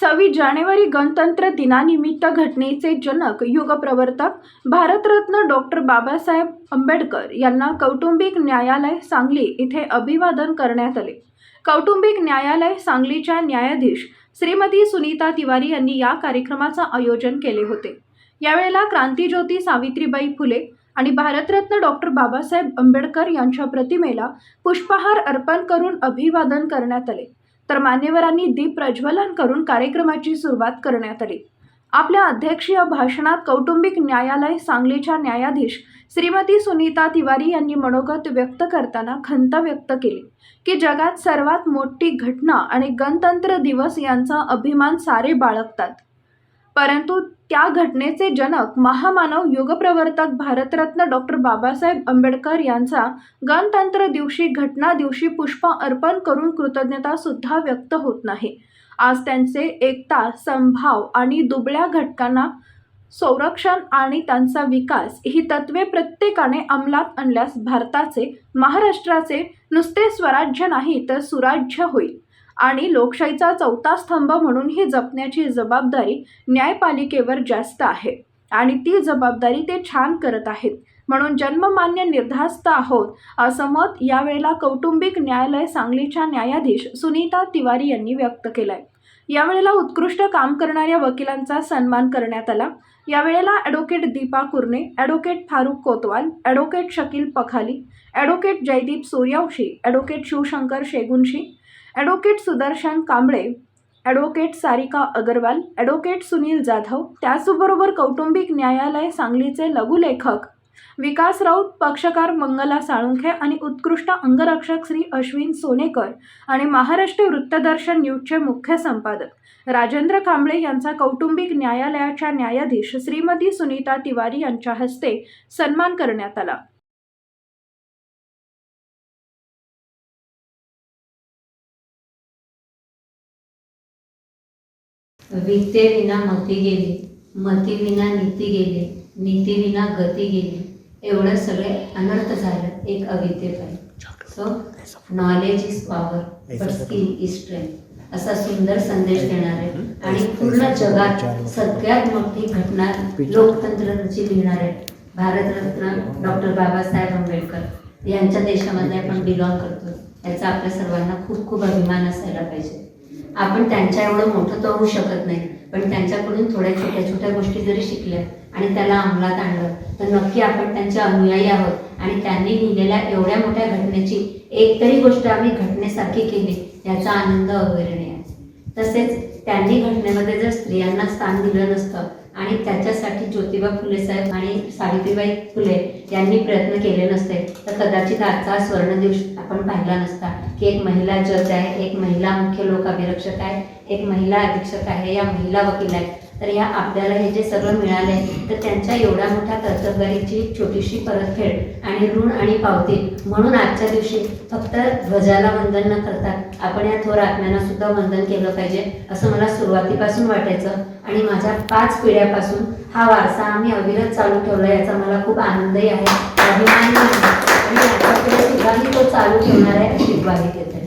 सव्वीस जानेवारी गणतंत्र दिनानिमित्त घटनेचे जनक युगप्रवर्तक भारतरत्न डॉक्टर बाबासाहेब आंबेडकर यांना कौटुंबिक न्यायालय सांगली इथे अभिवादन करण्यात आले. कौटुंबिक न्यायालय सांगलीच्या न्यायाधीश श्रीमती सुनीता तिवारी यांनी या कार्यक्रमाचं आयोजन केले होते. यावेळेला क्रांतीज्योती सावित्रीबाई फुले आणि भारतरत्न डॉक्टर बाबासाहेब आंबेडकर यांच्या प्रतिमेला पुष्पहार अर्पण करून अभिवादन करण्यात आले. तर मान्यवरांनी दीप प्रज्वलन करून कार्यक्रमाची सुरुवात करण्यात आली. आपल्या अध्यक्षीय भाषणात कौटुंबिक न्यायालय सांगलीच्या न्यायाधीश श्रीमती सुनीता तिवारी यांनी मनोगत व्यक्त करताना खंत व्यक्त केली की जगात सर्वात मोठी घटना आणि गणतंत्र दिवस यांचा अभिमान सारे बाळगतात. परंतु त्या घटनेचे जनक महामानव युगप्रवर्तक भारतरत्न डॉक्टर बाबासाहेब आंबेडकर यांचा गणतंत्र दिवशी घटना दिवशी पुष्प अर्पण करून कृतज्ञता सुद्धा व्यक्त होत नाही. आज त्यांचे एकता संभाव आणि दुबळ्या घटकांना संरक्षण आणि त्यांचा विकास ही तत्वे प्रत्येकाने अंमलात आणल्यास भारताचे महाराष्ट्राचे नुसते स्वराज्य नाही तर सुराज्य होईल. आणि लोकशाहीचा चौथा स्तंभ म्हणून ही जपण्याची जबाबदारी न्यायपालिकेवर जास्त आहे. आणि ती जबाबदारी ते छान करत आहेत. म्हणून जन्ममान्य निर्धास्त आहोत असं मत यावेळेला कौटुंबिक न्यायालय सांगलीच्या न्यायाधीश सुनीता तिवारी यांनी व्यक्त केलंय. यावेळेला उत्कृष्ट काम करणाऱ्या वकिलांचा सन्मान करण्यात आला. यावेळेला advocate Deepa Kurne advocate Farukh Kotwal advocate Shakeel Pakhali advocate Jaydeep Suryavanshi advocate Shivshankar Shegunshi advocate Sudarshan Kamble advocate Sarika Agarwal advocate Sunil Jadhav त्याचबरोबर कौटुंबिक न्यायालय सांगलीचे लघुलेखक विकास राऊत पक्षकार मंगला साळुंखे आणि उत्कृष्ट अंगरक्षक श्री अश्विन सोनेकर आणि महाराष्ट्र वृत्तदर्शन न्यूजचे मुख्य संपादक राजेंद्र कांबळे यांचा कौटुंबिक न्यायालयाच्या न्यायाधीश श्रीमती सुनीता तिवारी यांच्या हस्ते सन्मान करण्यात आला. विद्ये विना मती गेली मती विना नीती गेली नीती विना गती गेली. एवढं सगळे अनर्थ झालं एक अविद्येपायी so knowledge is power but skill is strength असा सुंदर संदेश देणारे आणि पूर्ण जगात सगळ्यात मोठी घटना लोकतंत्राची लिहिणारे भारतरत्न डॉक्टर बाबासाहेब आंबेडकर यांच्या देशामध्ये आपण बिलॉंग करतो. याचा आपल्या सर्वांना खूप खूप अभिमान असायला पाहिजे. आपण त्यांच्या एवढं मोठं तर होऊ शकत नाही पण त्यांच्याकडून थोड्या छोट्या छोट्या गोष्टी जरी शिकल्या आणि त्याला अंमलात आणलं तर नक्की आपण त्यांचे अनुयायी आहोत आणि त्यांनी लिहिलेल्या एवढ्या मोठ्या घटनेची एक तरी गोष्ट आम्ही घटनेसारखी केली याचा आनंद अविरणीय आहे तसेच त्यांनी घटनेमध्ये जर स्त्रियांना स्थान दिलं नसतं आणि त्याच्यासाठी ज्योतिबा फुले साहेब आणि सावित्रीबाई फुले यांनी प्रयत्न केले नसते. तर कदाचित आजचा स्वर्ण दिवस आपण पाहिला नसता. की एक महिला जज आहे एक महिला मुख्य लोक अभिरक्षक आहे एक महिला अधीक्षक आहे या महिला वकील आहेत. तर या आपल्याला हे जे सगळं मिळालंय तर त्यांच्या एवढ्या मोठ्या कर्तबगारीची छोटीशी परतफेड आणि ऋण आणि पावती म्हणून आजच्या दिवशी फक्त ध्वजाला वंदन न करता आपण या थोर आत्म्यांना सुद्धा वंदन केलं पाहिजे असं मला सुरुवातीपासून वाटायचं. आणि माझ्या पाच पिढ्यापासून हा वारसा आम्ही अविरत चालू ठेवला याचा मला खूप आनंदही आहे अभिमान आणि आता पुढे सुद्धा तो चालू ठेवणार आहे अशी ग्वाही देते